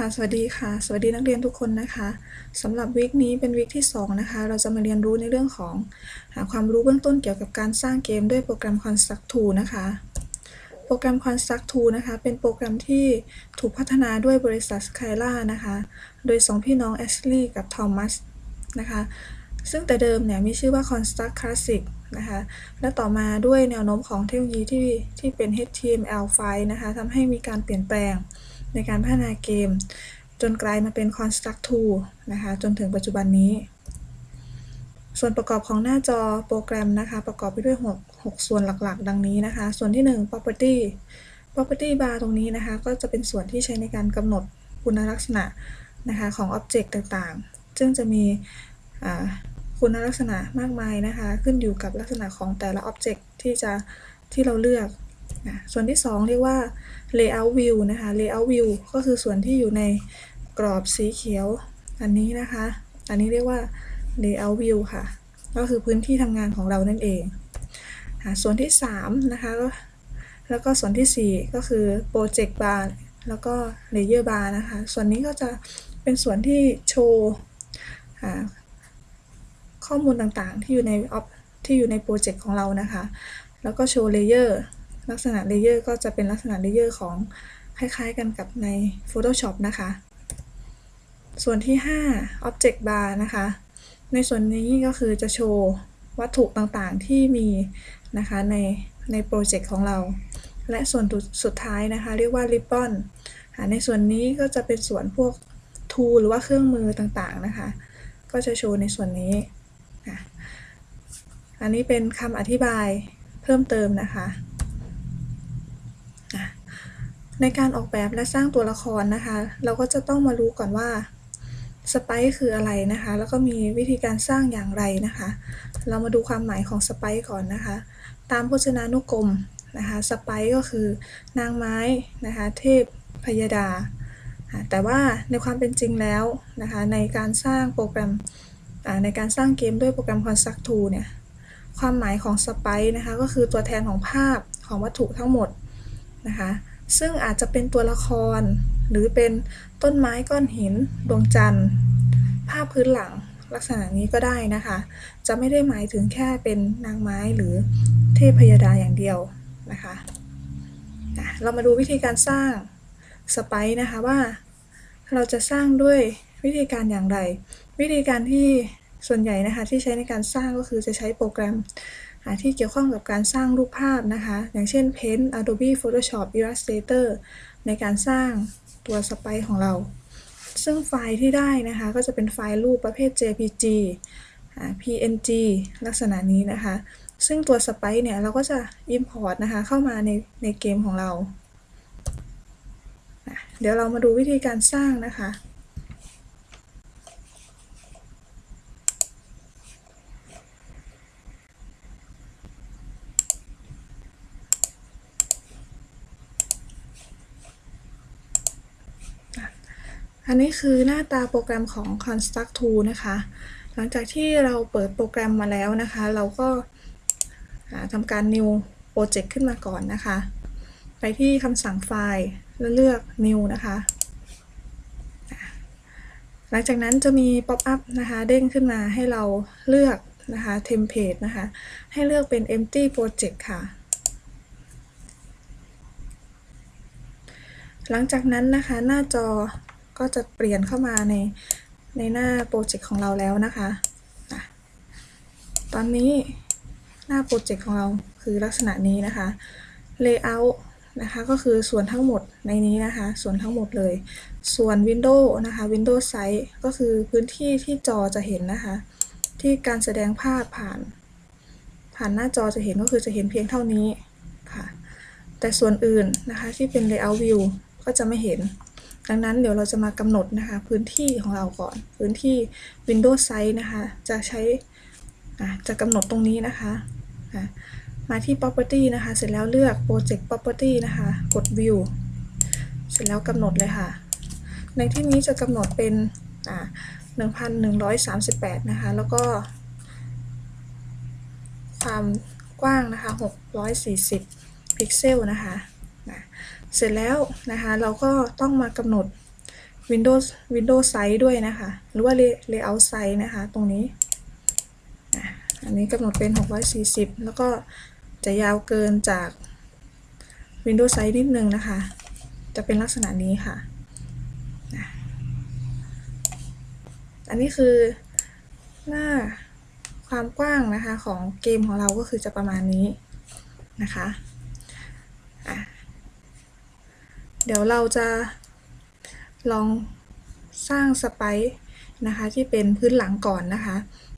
ค่ะสวัสดีค่ะ สวัสดีนักเรียนทุกคนนะคะสำหรับวิกนี้เป็นวิกที่ 2 นะคะ เราจะมาเรียนรู้ในเรื่องของหาความรู้เบื้องต้นเกี่ยวกับการสร้างเกมด้วยโปรแกรม Construct Tool นะคะ โปรแกรม Construct Tool นะคะ เป็นโปรแกรมที่ถูกพัฒนาด้วยบริษัท Skyla นะคะ โดยสองพี่น้อง Ashley กับ Thomas นะคะ ซึ่งแต่เดิมเนี่ยมีชื่อว่า Construct Classic นะคะ และต่อมาด้วยแนวโน้มของเทคโนโลยีที่ที่เป็น HTML5 นะคะทำให้มีการเปลี่ยนแปลง ในการพัฒนาเกม จนกลายมาเป็น Construct Tool นะคะจนถึงปัจจุบันนี้ ส่วนประกอบของหน้าจอโปรแกรมนะคะ ประกอบไปด้วย 6 6 ส่วนหลักๆ ดังนี้นะคะ ส่วนที่ 1 property property bar ตรงนี้นะคะ ก็จะเป็นส่วนที่ใช้ในการกำหนดคุณลักษณะนะคะของ object ต่างๆ ซึ่งจะมีคุณลักษณะมากมายนะคะ ขึ้นอยู่กับลักษณะของแต่ละ object ที่จะที่เราเลือก นะส่วนที่ 2 เรียกว่า layout view นะคะ layout view ก็คือส่วนที่อยู่ในกรอบสีเขียวอันนี้นะคะ อันนี้เรียกว่า layout view ค่ะ ก็คือพื้นที่ทำงานของเรานั่นเอง ส่วนที่ 3 นะคะ แล้วก็ส่วนทีสี่4 ก็คือ project bar แล้วก็ layer bar นะคะ ส่วนนี้ก็จะเป็นส่วนที่โชว์ข้อมูลต่างๆ ที่อยู่ในที่อยู่ในโปรเจกต์ของเรานะคะ แล้วก็โชว์เลเยอร์ ลักษณะเลเยอร์ก็จะเป็นลักษณะเลเยอร์ของคล้ายๆกันกับใน Photoshop นะคะ ส่วนที่ 5 Object Bar นะคะ ในส่วนนี้ก็คือจะโชว์วัตถุต่างๆที่มีนะคะในในโปรเจกต์ของเรา และส่วนสุดท้ายนะคะ เรียกว่า Ribbon อ่าในส่วนนี้ก็จะเป็นส่วนพวก tool หรือว่าเครื่องมือต่างๆนะคะ ก็จะโชว์ในส่วนนี้ อันนี้เป็นคำอธิบายเพิ่มเติมนะคะ ในการออกแบบและสร้างตัวละครนะคะ เราก็จะต้องมารู้ก่อนว่าสไปซ์คืออะไรนะคะ แล้วก็มีวิธีการสร้างอย่างไรนะคะ เรามาดูความหมายของสไปซ์ก่อนนะคะ ตามพจนานุกรมนะคะสไปซ์ก็คือนางไม้นะคะ เทพพยดา แต่ว่าในความเป็นจริงแล้วนะคะ ในการสร้างโปรแกรมในการสร้างเกมด้วยโปรแกรม Construct t o o เนี่ยความหมายของสไปซ์นะคะ ก็คือตัวแทนของภาพของวัตถุทั้งหมดนะคะ ซึ่งอาจจะเป็นตัวละคร หรือเป็นต้นไม้ก้อนหิน ดวงจันทร์ ภาพพื้นหลังลักษณะนี้ก็ได้นะคะ จะไม่ได้หมายถึงแค่เป็นนางไม้หรือเทพยดาอย่างเดียวนะคะนะเรามาดูวิธีการสร้างสไปซ์นะคะว่า เราจะสร้างด้วยวิธีการอย่างไร วิธีการที่ส่วนใหญ่นะคะที่ใช้ในการสร้างก็คือจะใช้โปรแกรม ที่เกี่ยวข้องกับการสร้างรูปภาพนะคะ อย่างเช่น Paint Adobe Photoshop Illustrator ในการสร้างตัวสไปของเรา ซึ่งไฟล์ที่ได้นะคะก็จะเป็นไฟล์รูปประเภท JPG PNG ลักษณะนี้นะคะ ซึ่งตัวสไปเนี่ยเราก็จะ Import นะคะเข้ามาในในเกมของเรา เดี๋ยวเรามาดูวิธีการสร้างนะคะ อันนี้คือหน้าตาโปรแกรมของ Construct Tool นะคะ หลังจากที่เราเปิดโปรแกรมมาแล้วนะคะ เราก็ทำการ New Project ขึ้นมาก่อนนะคะ ไปที่คำสั่งไฟล์แล้วเลือก New นะคะ หลังจากนั้นจะมี Pop up นะคะเด้งขึ้นมาให้เราเลือกนะคะ Template นะคะ ให้เลือกเป็น Empty Project ค่ะหลังจากนั้นนะคะหน้าจอ ก็จะเปลี่ยนเข้ามาในในหน้าโปรเจกต์ของเราแล้วนะคะตอนนี้หน้าโปรเจกต์ของเราคือลักษณะนี้นะคะ Layout นะคะก็คือส่วนทั้งหมดในนี้นะคะ ส่วนทั้งหมดเลย ส่วน Windows นะคะ Windows Size ก็คือพื้นที่ที่จอจะเห็นนะคะ ที่การแสดงภาพผ่าน ผ่านหน้าจอจะเห็นก็คือจะเห็นเพียงเท่านี้ค่ะ แต่ส่วนอื่นนะคะที่เป็น Layout View ก็จะไม่เห็น ดังนั้นเดี๋ยวเราจะมากำหนดนะคะพื้นที่ของเราก่อน พื้นที่ Windows Size นะคะ จะใช้จะกำหนดตรงนี้นะคะ มาที่ property นะคะ เสร็จแล้วเลือก project property นะคะ กด view เสร็จแล้วกำหนดเลยค่ะ ในที่นี้จะกำหนดเป็นอ่า1,138 นะคะ แล้วก็ ความกว้างนะคะ 640 พิกเซลนะคะ เสร็จแล้วนะคะเราก็ต้องมากำหนด Windows Windows Size ด้วยนะคะ หรือว่า Layout Size นะคะ ตรงนี้ อันนี้กำหนดเป็น 640 แล้วก็จะยาวเกินจาก Windows Size นิดนึงนะคะ จะเป็นลักษณะนี้ค่ะ อันนี้คือหน้าความกว้างนะคะของเกมของเราก็คือจะประมาณนี้นะคะอะ เดี๋ยวเราจะลองสร้างสไปซ์นะคะที่เป็นพื้นหลังก่อนนะคะ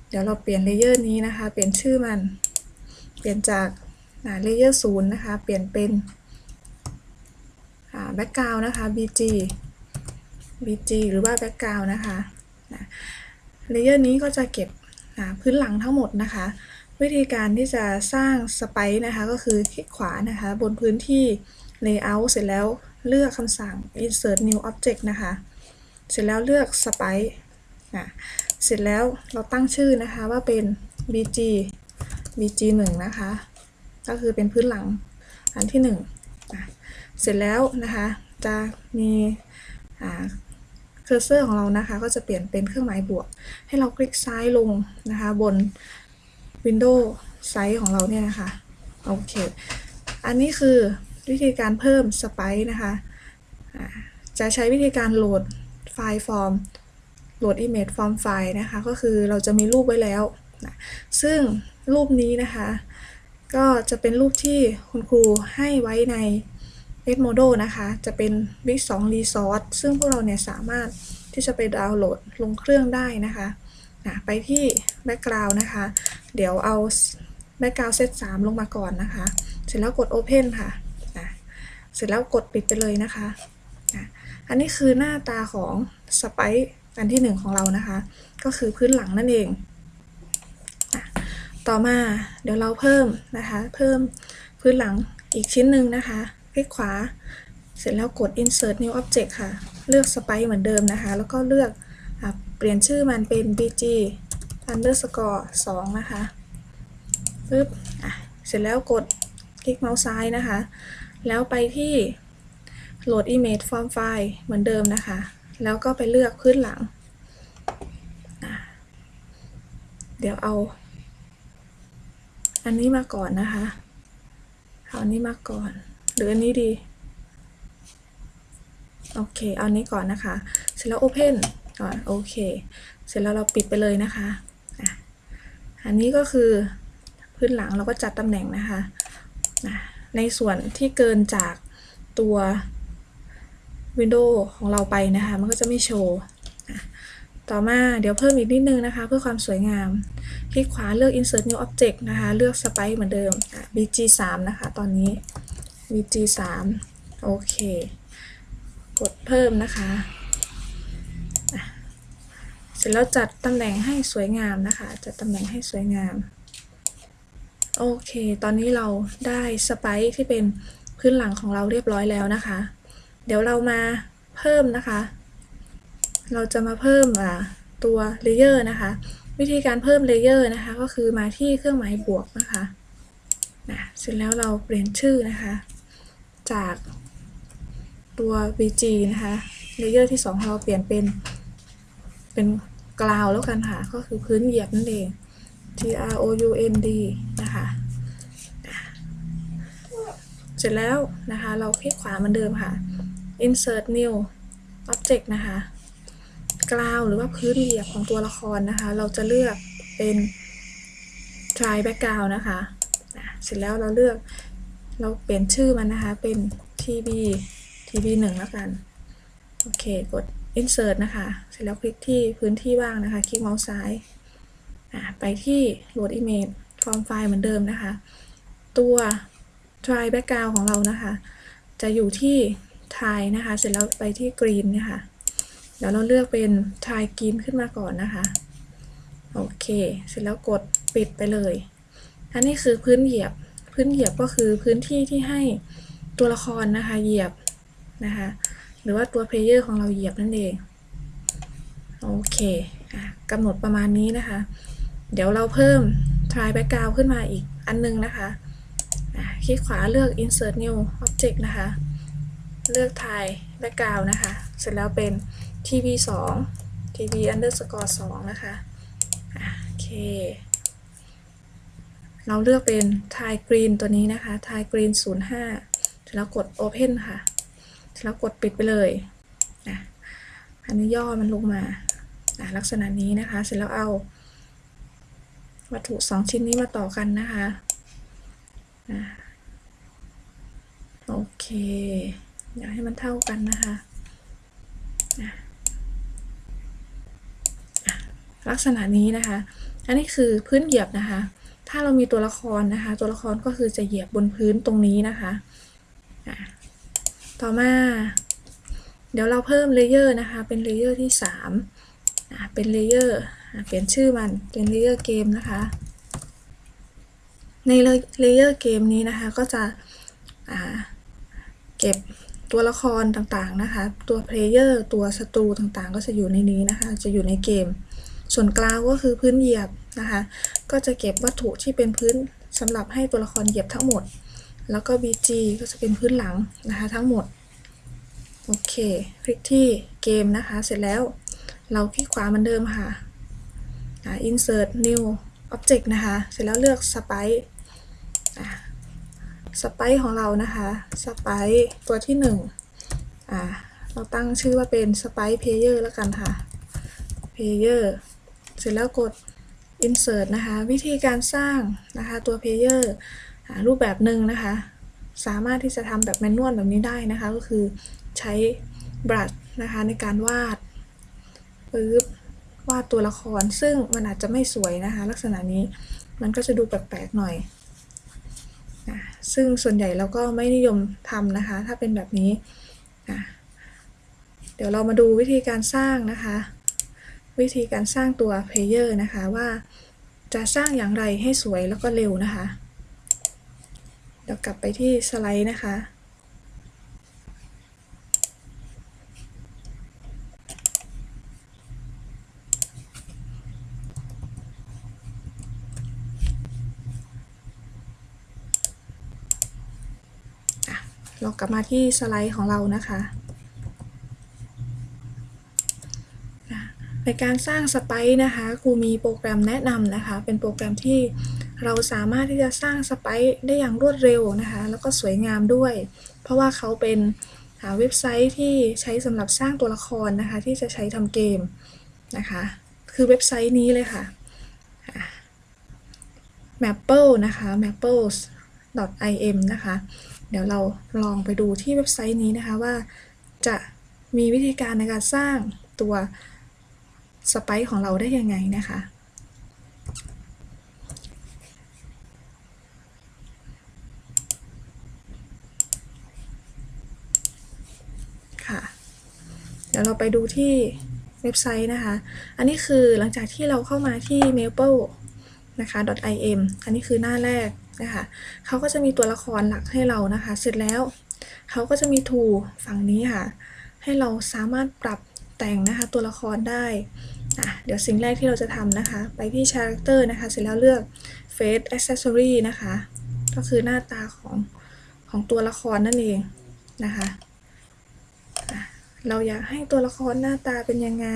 เดี๋ยวเราเปลี่ยนเลเยอร์นี้นะคะ เปลี่ยนชื่อมัน เปลี่ยนจากเลเยอร์ศูนย์นะคะ เปลี่ยนเป็นแบ็กกราวนะคะ bg bg หรือว่าแบ็กกราวนะคะเลเยอร์นี้ก็จะเก็บพื้นหลังทั้งหมดนะคะ วิธีการที่จะสร้างสไปซ์นะคะ ก็คือคลิกขวานะคะ บนพื้นที่ layout เสร็จแล้ว เลือกคำสั่ง insert new object นะคะ เสร็จแล้วเลือก Spice นะเสร็จแล้วเราตั้งชื่อนะคะว่าเป็น bg bg 1นะคะ ก็คือเป็นพื้นหลังอันที่1นะเสร็จแล้วนะคะจะมีเคอร์เซอร์ของเรานะคะ ก็จะเปลี่ยนเป็นเครื่องหมายบวก ให้เราคลิกซ้ายลงนะคะบน Windows Size ของเราเนี่ยนะคะ โอเค อันนี้คือ วิธีการเพิ่มสไปซ์นะคะ จะใช้วิธีการโหลดไฟล์ฟอร์ม โหลด Image Form ไฟล์นะคะ ก็คือเราจะมีรูปไว้แล้วนะซึ่งรูปนี้นะคะ ก็จะเป็นรูปที่คุณครูให้ไว้ใน Edmodo นะคะ จะเป็น Big 2 Resource ซึ่งพวกเราเนี่ยสามารถที่จะไปดาวน์โหลดลงเครื่องได้นะคะนะไปที่ Background นะคะ เดี๋ยวเอา Background Set 3 ลงมาก่อนนะคะ เสร็จแล้วกด Open ค่ะ เสร็จแล้วกดปิดไปเลยนะคะ อันนี้คือหน้าตาของสไปซ์อันที่ 1 ของเรานะคะ ก็คือพื้นหลังนั่นเอง ต่อมาเดี๋ยวเราเพิ่มนะคะ เพิ่มพื้นหลังอีกชิ้นหนึ่งนะคะ คลิกขวา เสร็จแล้วกด insert new object ค่ะ เลือก Spice เหมือนเดิมนะคะ แล้วก็เลือกอเปลี่ยนชื่อมันเป็น bg underscore 2นะคะปึ๊บ อะ เสร็จแล้วกดคลิกเมาส์ซ้ายนะคะ แล้วไปที่โหลด image form file เหมือนเดิมนะคะ แล้วก็ไปเลือกพื้นหลัง เดี๋ยวเอา อันนี้มาก่อนนะคะ เอาอันนี้มาก่อน หรืออันนี้ดี โอเค เอาอันนี้ก่อนนะคะ เสร็จแล้ว Open ก่อน โอเค เสร็จแล้วเราปิดไปเลยนะคะอะอันนี้ก็คือพื้นหลังเราก็จัดตำแหน่งนะคะนะ ในส่วนที่เกินจากตัว Windows ของเราไปนะคะ มันก็จะไม่โชว์ ต่อมาเดี๋ยวเพิ่มอีกนิดนึงนะคะ เพื่อความสวยงาม คลิกขวาเลือก insert new object นะคะ เลือก Spice เหมือนเดิม bg 3นะคะ ตอนนี้ bg 3โอเค กดเพิ่มนะคะ เสร็จแล้วจัดตำแหน่งให้สวยงามนะคะ จัดตำแหน่งให้สวยงาม โอเค ตอนนี้เราได้สไปซ์ที่เป็นพื้นหลังของเราเรียบร้อยแล้วนะคะ เดี๋ยวเรามาเพิ่มนะคะ เราจะมาเพิ่มตัวเลเยอร์นะคะ วิธีการเพิ่มเลเยอร์นะคะ ก็คือมาที่เครื่องหมายบวกนะคะนะเสร็จแล้วเราเปลี่ยนชื่อนะคะ จากตัว bg นะคะเลเยอร์ที่ 2 เราเปลี่ยนเป็นเป็นกราวแล้วกันค่ะ ก็คือพื้นเหยียบนั่นเอง T R O U N D นะคะเสร็จแล้วนะคะเราคลิกขวาเหมือนเดิมค่ะ insert new object นะคะกราวหรือว่าพื้นเหยียบของตัวละครนะคะ เราจะเลือกเป็น try background นะคะเสร็จแล้วเราเลือกเราเปลี่ยนชื่อมันนะคะเป็น tb tb 1แล้วกัน โอเค กด insert นะคะ เสร็จแล้วคลิกที่พื้นที่ว่างนะคะ คลิกเมาส์ซ้าย ไปที่ load image form file เหมือนเดิมนะคะ ตัว try background ของเรานะคะ จะอยู่ที่ try นะคะ เสร็จแล้วไปที่ green นะคะ เดี๋ยวเราเลือกเป็น try green ขึ้นมาก่อนนะคะ โอเค เสร็จแล้วกดปิดไปเลย อันนี้คือพื้นเหยียบ พื้นเหยียบก็คือพื้นที่ที่ให้ตัวละครนะคะ เหยียบนะคะ หรือว่าตัวเพลเยอร์ของเราเหยียบนั่นเอง โอเคกำหนดประมาณนี้นะคะ เดี๋ยวเราเพิ่ม try background ขึ้นมาอีกอันนึงนะคะคลิกขวาเลือก insert new object นะคะ เลือกถ่ายแบ็กกราวนะคะ เสร็จแล้วเป็น tv 2 tv underscore 2นะคะโอเค เราเลือกเป็น Thai Green ตัวนี้นะคะ Thai Green 05เสร็จแล้วกด Open ค่ะเสร็จแล้วกดปิดไปเลยอะอันนี้ย่อมันลงมาลักษณะนี้นะคะ เสร็จแล้วเอา วัตถุ2ชิ้นนี้มาต่อกันนะคะโอเค อยากให้มันเท่ากันนะคะลักษณะนี้นะคะ อันนี้คือพื้นเหยียบนะคะ ถ้าเรามีตัวละครนะคะ ตัวละครก็คือจะเหยียบบนพื้นตรงนี้นะคะ ต่อมา เดี๋ยวเราเพิ่มเลเยอร์นะคะ เป็นเลเยอร์ที่3เป็นเลเยอร์ เปลี่ยนชื่อมันเป็นเลเยอร์เกมนะคะ ในเลเยอร์เกมนี้นะคะก็จะเก็บตัวละครต่างๆนะคะ ตัวเพลเยอร์ตัวศัตรูต่างๆ ก็จะอยู่ในนี้นะคะ จะอยู่ในเกม ส่วนกลางก็คือพื้นเหยียบนะคะ ก็จะเก็บวัตถุที่เป็นพื้นสำหรับให้ตัวละครเหยียบทั้งหมด แล้วก็ BG ก็จะเป็นพื้นหลังนะคะทั้งหมด โอเค คลิกที่เกมนะคะ เสร็จแล้วเราคลิกขวาเหมือนเดิมค่ะ insert new object นะคะ เสร็จแล้วเลือก sprite sprite ของเรานะคะ sprite ตัวที่หนึ่งอ่าเราตั้งชื่อว่าเป็น sprite player แล้วกันค่ะ player เสร็จแล้วกด insert นะคะ วิธีการสร้างนะคะตัว player รูปแบบหนึ่งนะคะ สามารถที่จะทำแบบแมนนวลแบบนี้ได้นะคะ ก็คือใช้บรัชนะคะในการวาดปึ๊บ วาดตัวละคร ซึ่งมันอาจจะไม่สวยนะคะ ลักษณะนี้มันก็จะดูแปลกๆหน่อยนะซึ่งส่วนใหญ่เราก็ไม่นิยมทำนะคะ ถ้าเป็นแบบนี้นะเดี๋ยวเรามาดูวิธีการสร้างนะคะ วิธีการสร้างตัว player นะคะว่าจะสร้างอย่างไรให้สวยแล้วก็เร็วนะคะ เดี๋ยวกลับไปที่สไลด์นะคะ เรากลับมาที่สไลด์ของเรานะคะในการสร้างสไปซ์นะคะครูมีโปรแกรมแนะนำนะคะ เป็นโปรแกรมที่เราสามารถที่จะสร้างสไปซ์ได้อย่างรวดเร็วนะคะ แล้วก็สวยงามด้วย เพราะว่าเขาเป็นเว็บไซต์ที่ใช้สำหรับสร้างตัวละครนะคะ ที่จะใช้ทำเกมนะคะ คือเว็บไซต์นี้เลยค่ะ maple นะคะ maples.im นะคะ เดี๋ยวเราลองไปดูที่เว็บไซต์นี้นะคะว่าจะมีวิธีการในการสร้างตัวสไปซ์ของเราได้ยังไงนะคะ ค่ะ เดี๋ยวเราไปดูที่เว็บไซต์นะคะ อันนี้คือหลังจากที่เราเข้ามาที่ maple นะคะ .im อันนี้คือหน้าแรก นะคะเขาก็จะมีตัวละครหลักให้เรานะคะ เสร็จแล้วเขาก็จะมี tool ฝั่งนี้ค่ะ ให้เราสามารถปรับแต่งนะคะตัวละครได้อะเดี๋ยวสิ่งแรกที่เราจะทำนะคะ ไปที่ character นะคะ เสร็จแล้วเลือก face accessory นะคะ ก็คือหน้าตาของของตัวละครนั่นเองนะคะะเราอยากให้ตัวละครหน้าตาเป็นยังไง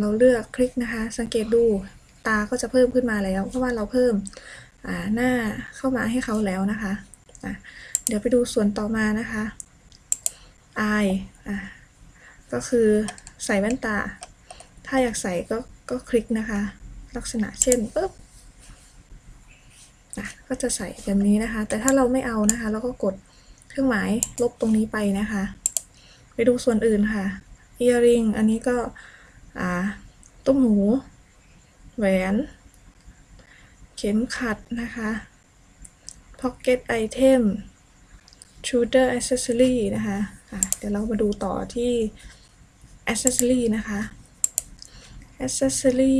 เราเลือกคลิกนะคะ สังเกตดูตาก็จะเพิ่มขึ้นมาแล้ว เพราะว่าเราเพิ่ม หน้าเข้ามาให้เขาแล้วนะคะอะเดี๋ยวไปดูส่วนต่อมานะคะ eye อะก็คือใส่แว่นตา ถ้าอยากใส่ก็ก็คลิกนะคะ ลักษณะเช่นปึ๊บอะก็จะใส่แบบนี้นะคะ แต่ถ้าเราไม่เอานะคะเราก็กดเครื่องหมายลบตรงนี้ไปนะคะ ไปดูส่วนอื่นค่ะ earring อันนี้ก็อ่าตุ้มหู แหวน ข็มขัดนะคะ pocket item shoulder accessory นะคะะเดี๋ยวเรามาดูต่อที่ accessory นะคะ accessory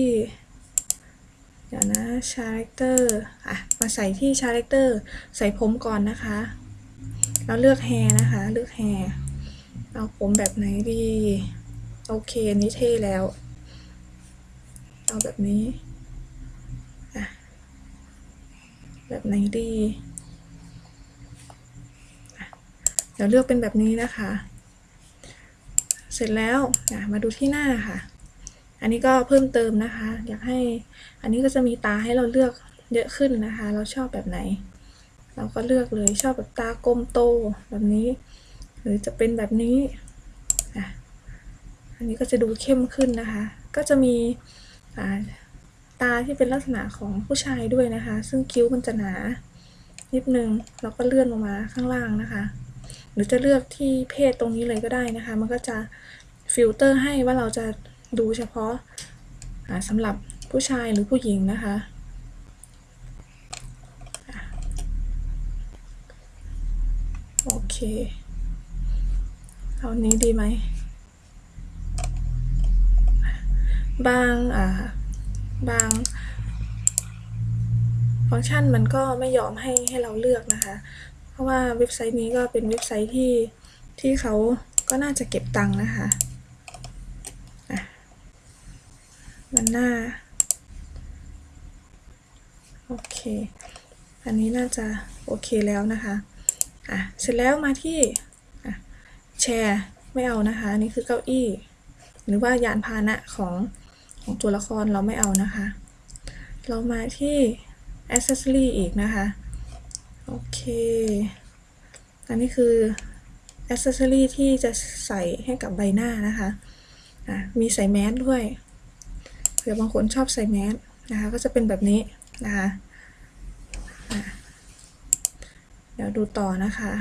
เดี๋ยวนะ character อะ มาใส่ที่ character ใส่ผมก่อนนะคะแล้วเลือก hair นะคะ เลือก hair เอาผมแบบไหนดี โอเคนนี้เท่แล้ว เอาแบบนี้อะ แบบไหนดีเดี๋ยวเลือกเป็นแบบนี้นะคะ เสร็จแล้วอะมาดูที่หน้าค่ะ อันนี้ก็เพิ่มเติมนะคะ อยากให้ อันนี้ก็จะมีตาให้เราเลือกเยอะขึ้นนะคะ เราชอบแบบไหน เราก็เลือกเลยชอบแบบตากลมโตแบบนี้ หรือจะเป็นแบบนี้อันนี้ก็จะดูเข้มขึ้นนะคะ ก็จะมีอ่า ตาที่เป็นลักษณะของผู้ชายด้วยนะคะ ซึ่งคิ้วมันจะหนา นิดนึงเราก็เลื่อนลงมาข้างล่างนะคะ หรือจะเลือกที่เพศตรงนี้เลยก็ได้นะคะ มันก็จะฟิลเตอร์ให้ว่าเราจะดูเฉพาะาสำหรับผู้ชายหรือผู้หญิงนะคะอะโอเคเอานี้ดีไหม บางอ่า บางฟังก์ชันมันก็ไม่ยอมให้ให้เราเลือกนะคะ เพราะว่าเว็บไซต์นี้ก็เป็นเว็บไซต์ที่ที่เขาก็น่าจะเก็บตังค์นะคะอะมันหน่าโอเค อันนี้น่าจะโอเคแล้วนะคะ อะ เสร็จแล้วมาที่อะแชร์ไม่เอานะคะ อันนี่คือเก้าอี้ หรือว่ายานพาหนะของ ของตัวละครเราไม่เอานะคะ เรามาที่ accessory อีกนะคะ โอเค อันนี้คือ accessory ที่จะใส่ให้กับใบหน้านะคะอะมีใส่แมสด้วยเผื่อบางคนชอบใส่แมสนะคะ ก็จะเป็นแบบนี้นะคะะเดี๋ยวดูต่อนะคะ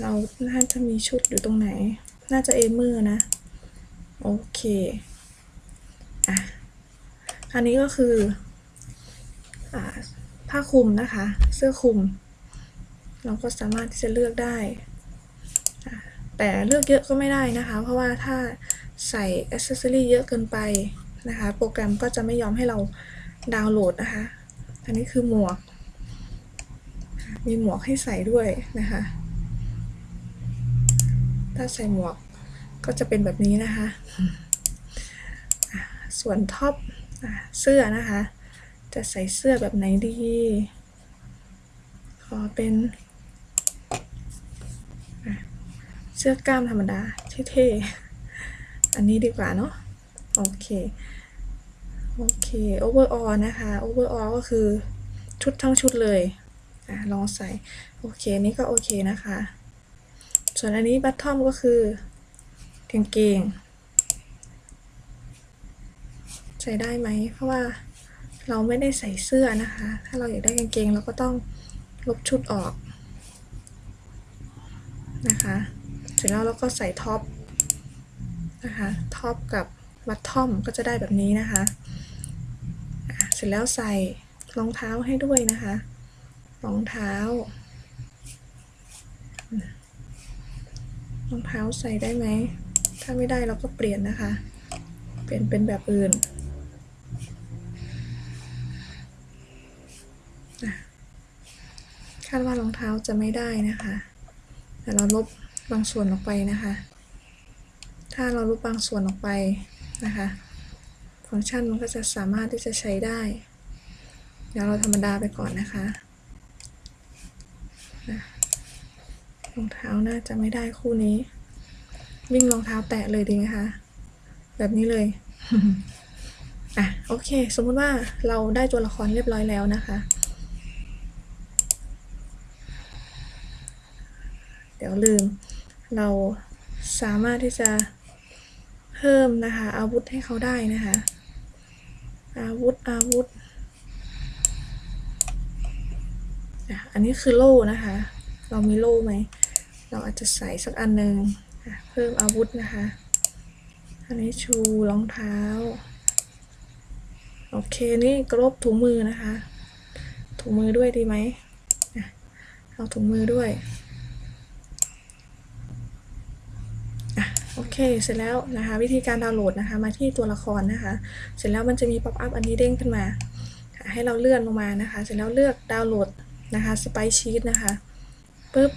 เราน่าจะมีชุดอยู่ตรงไหน น่าจะเอเมอร์นะ โอเค อันนี้ก็คืออผ้าคลุมนะคะ เสื้อคลุม เราก็สามารถที่จะเลือกได้ แต่เลือกเยอะก็ไม่ได้นะคะ เพราะว่าถ้าใส่อ c เซอรี่เยอะเกินไปนะคะ โปรแกรมก็จะไม่ยอมให้เราดาวน์โหลดนะคะ อันนี้คือหมวก มีหมวกให้ใส่ด้วยนะคะ ถ้าใส่หมวกก็จะเป็นแบบนี้นะคะ ส่วนท็อป เสื้อนะคะ จะใส่เสื้อแบบไหนดี ขอเป็นเสื้อกล้ามธรรมดาเท่ๆ อันนี้ดีกว่าเนาะ โอเค โอเค overall นะคะ overall ก็คือชุดทั้งชุดเลยอะลองใส่ โอเค นี่ก็โอเคนะคะ ส่วนอันนี้บัตทอมก็คือกางเกง ใส่ได้ไหม เพราะว่าเราไม่ได้ใส่เสื้อนะคะ ถ้าเราอยากได้กางเกงเราก็ต้องลบชุดออกนะคะเสร็จแล้วเราก็ใส่ท็อปนะคะท็อปกับบัตทอมก็จะได้แบบนี้นะคะอะเสร็จแล้วใส่รองเท้าให้ด้วยนะคะรองเท้ารองเท้าใส่ได้ไหม ถ้าไม่ได้เราก็เปลี่ยนนะคะ เปลี่ยนเป็นแบบอื่น คาดว่ารองเท้าจะไม่ได้นะคะ แต่เราลบบางส่วนออกไปนะคะ ถ้าเราลบบางส่วนออกไปนะคะ ฟังก์ชันมันก็จะสามารถที่จะใช้ได้ เดี๋ยวเราธรรมดาไปก่อนนะคะนะรองเท้าน่าจะไม่ได้คู่นี้ วิ่งรองเท้าแตะเลยดีไหมคะ แบบนี้เลย อะ โอเค สมมติว่าเราได้ตัวละครเรียบร้อยแล้วนะคะ เดี๋ยวลืม เราสามารถที่จะเพิ่มนะคะ อาวุธให้เขาได้นะคะ อาวุธอาวุธอะอันนี้คือโล่นะคะ เรามีโล่ไหม เราอาจจะใส่สักอันหนึ่งเพิ่มอาวุธนะคะ อันนี้ชูรองเท้า โอเค นี่กรบถุงมือนะคะ ถุงมือด้วยดีไหมเอาถุงมือด้วย อะโอ เค เสร็จแล้วนะคะ วิธีการดาวน์โหลดนะคะ มาที่ตัวละครนะคะ เสร็จแล้วมันจะมีป๊อปอัพอันนี้เด้งขึ้นมา ให้เราเลื่อนลงมานะคะ เสร็จแล้วเลือกดาวน์โหลดนะคะสไปชีตนะคะปุ๊บ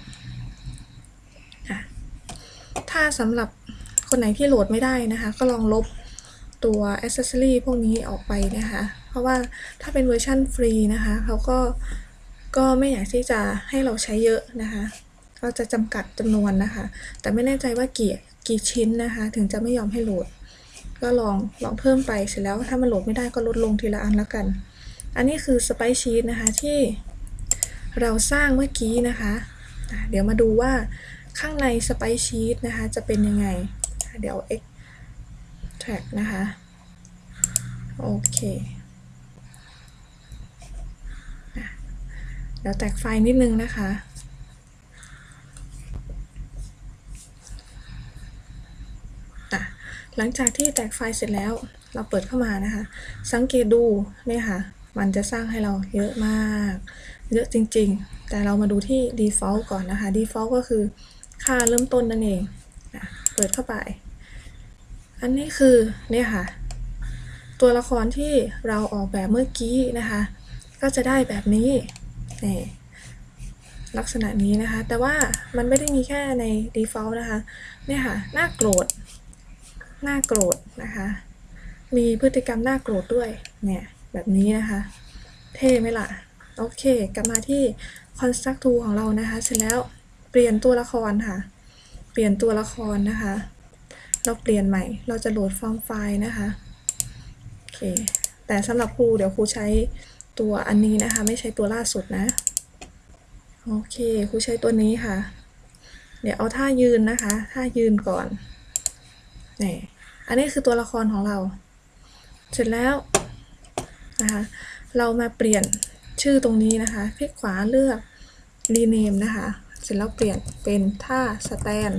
อะถ้าสำหรับคนไหนที่โหลดไม่ได้นะคะ ก็ลองลบตัว accessory พวกนี้ออกไปนะคะ เพราะว่าถ้าเป็นเวอร์ชันฟรีนะคะ เขาก็ก็ไม่อยากที่จะให้เราใช้เยอะนะคะ เขเราจะจำกัดจำนวนนะคะ แต่ไม่แน่ใจว่ากี่กี่ชิ้นนะคะ ถึงจะไม่ยอมให้โหลด ก็ลองลองเพิ่มไปเสร็จแล้วถ้ามันโหลดไม่ได้ก็ลดลงทีละอันแล้วกัน อันนี้คือสไปชีสนะคะที่เราสร้างเมื่อกี้นะคะ เดี๋ยวมาดูว่าข้างในสไปชีสนะคะจะเป็นยังไง เดี๋ยว extract นะคะ โอเคเดี๋ยวแตกไฟล์นิดนึงนะคะ หลังจากที่แตกไฟล์เสร็จแล้ว เราเปิดเข้ามานะคะ สังเกตดูเนี่ยค่ะ มันจะสร้างให้เราเยอะมาก เยอะจริงๆ แต่เรามาดูที่ default ก่อนนะคะ default ก็คือค่าเริ่มต้นนั่นเองเปิดเข้าไป อันนี้คือเนี่ยค่ะ ตัวละครที่เราออกแบบเมื่อกี้นะคะ ก็จะได้แบบนี้นี่ลักษณะนี้นะคะ แต่ว่ามันไม่ได้มีแค่ใน default นะคะ เนี่ยค่ะ หน้าโกรธ น้าโกรธนะคะ มีพฤติกรรมน้าโกรธด้วย เนี่ย แบบนี้นะคะ เท่ไหมล่ะ โอเค กลับมาที่ construct tool ของเรานะคะ เสร็จแล้วเปลี่ยนตัวละครค่ะ เปลี่ยนตัวละครนะคะ เราเปลี่ยนใหม่ เราจะโหลดฟอร์มไฟล์นะคะ โอเค แต่สำหรับครูเดี๋ยวครูใช้ตัวอันนี้นะคะ ไม่ใช้ตัวล่าสุดนะ โอเคครูใช้ตัวนี้ค่ะ เดี๋ยวเอาท่ายืนนะคะ ท่ายืนก่อน นี่อันนี้คือตัวละครของเรา เสร็จแล้วนะคะเรามาเปลี่ยนชื่อตรงนี้นะคะคลิกขวาเลือก rename นะคะ เสร็จแล้วเปลี่ยนเป็นท่า stand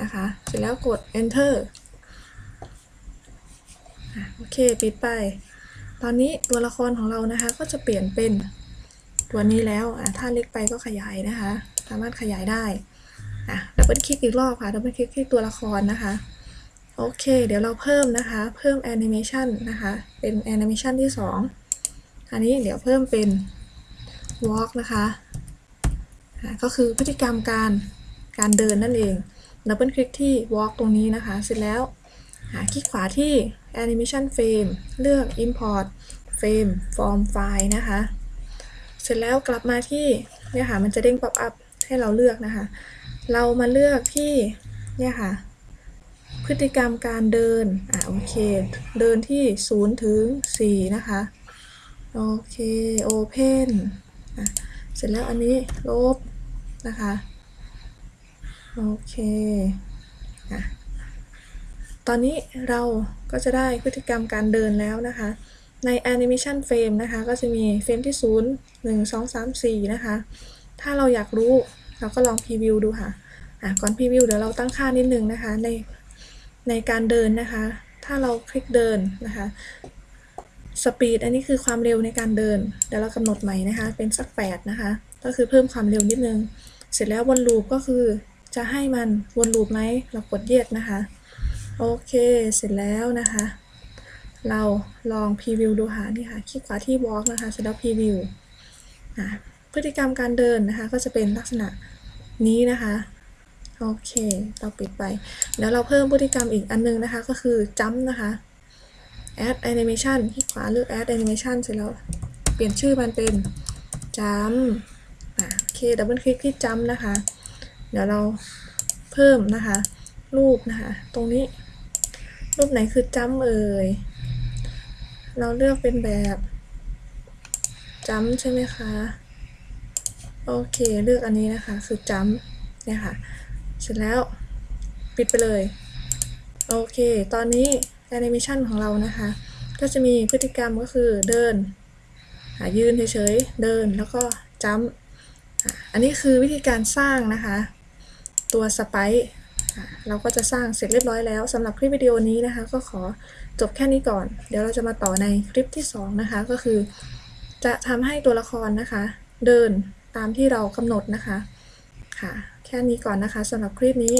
นะคะ เสร็จแล้วกด enter โอเค ปิดไป ตอนนี้ตัวละครของเรานะคะ ก็จะเปลี่ยนเป็นตัวนี้แล้วอะถ้าเล็กไปก็ขยายนะคะ สามารถขยายได้ อะดับเบิลคลิกอีกรอบค่ะดับเบิลคลิกที่ตัวละครนะคะ โอเค เดี๋ยวเราเพิ่มนะคะ เพิ่มแอนิเมชันนะคะ เป็นแอนิเมชันที่ 2 อันนี้เดี๋ยวเพิ่มเป็น walk นะคะอะก็คือพฤติกรรมการการเดินนั่นเองดับเบิลคลิกที่ walk ตรงนี้นะคะ เสร็จแล้วหาคลิกขวาที่ animation frame เลือก import frame from file นะคะ เสร็จแล้วกลับมาที่เนี่ยค่ะมันจะเด้ง pop up ให้เราเลือกนะคะ เรามาเลือกที่เนี่ยค่ะ พฤติกรรมการเดิน อะโอเค เดินที่ 0 ถึง 4 นะคะ โอเค Open อะเสร็จแล้วอันนี้ลบนะคะ โอเคอะตอนนี้เราก็จะได้พฤติกรรมการเดินแล้วนะคะ ใน Animation Frame นะคะ ก็จะมีเฟรมที่ 0 1 2 3 4 นะคะ ถ้าเราอยากรู้ เราก็ลองพรีวิวดูค่ะอะก่อนพรีวิวเดี๋ยวเราตั้งค่านิดนึงนะคะในในการเดินนะคะ ถ้าเราคลิกเดินนะคะสปีดอันนี้คือความเร็วในการเดินเดี๋ยวเรากำหนดใหม่นะคะ เป็นสัก8นะคะ ก็คือเพิ่มความเร็วนิดนึง เสร็จแล้ววนลูปก็คือจะให้มันวนลูปไหมเรากดเย็ดนะคะ โอเคเสร็จแล้วนะคะ เราลองพรีวิวดูค่ะนี่ค่ะคลิกขวาที่ walk นะคะเสร็จแล้วพรีวิวอะ พฤติกรรมการเดินนะคะก็จะเป็นลักษณะนี้นะคะโอเคเราปิดไป แล้วเราเพิ่มพฤติกรรมอีกอันนึงนะคะก็คือจัมนะคะ add animation คลิกขวาเลือก add animation เสร็จแล้วเปลี่ยนชื่อมันเป็นจัมโอเคดับเบิลคลิกที่จัมนะคะ เดี๋ยวเราเพิ่มนะคะ รูปนะคะ ตรงนี้ รูปไหนคือจัมเอ่ยเราเลือกเป็นแบบจัมใช่ไหมคะ โอเค เลือกอันนี้นะคะ คือจัมเนี่ยค่ะ เสร็จแล้วปิดไปเลย โอเค ตอนนี้แอนิเมชันของเรานะคะ ก็จะมีพฤติกรรมก็คือเดิน ยืนเฉยๆ เดินแล้วก็จัมป์อันนี้คือวิธีการสร้างนะคะ ตัวสไปค์อะเราก็จะสร้างเสร็จเรียบร้อยแล้วสำหรับคลิปวิดีโอนี้นะคะ ก็ขอจบแค่นี้ก่อน เดี๋ยวเราจะมาต่อในคลิปที่ 2 นะคะ ก็คือ จะทำให้ตัวละครนะคะ เดิน ตามที่เรากำหนดนะคะ ค่ะ แค่นี้ก่อนนะคะสำหรับคลิปนี้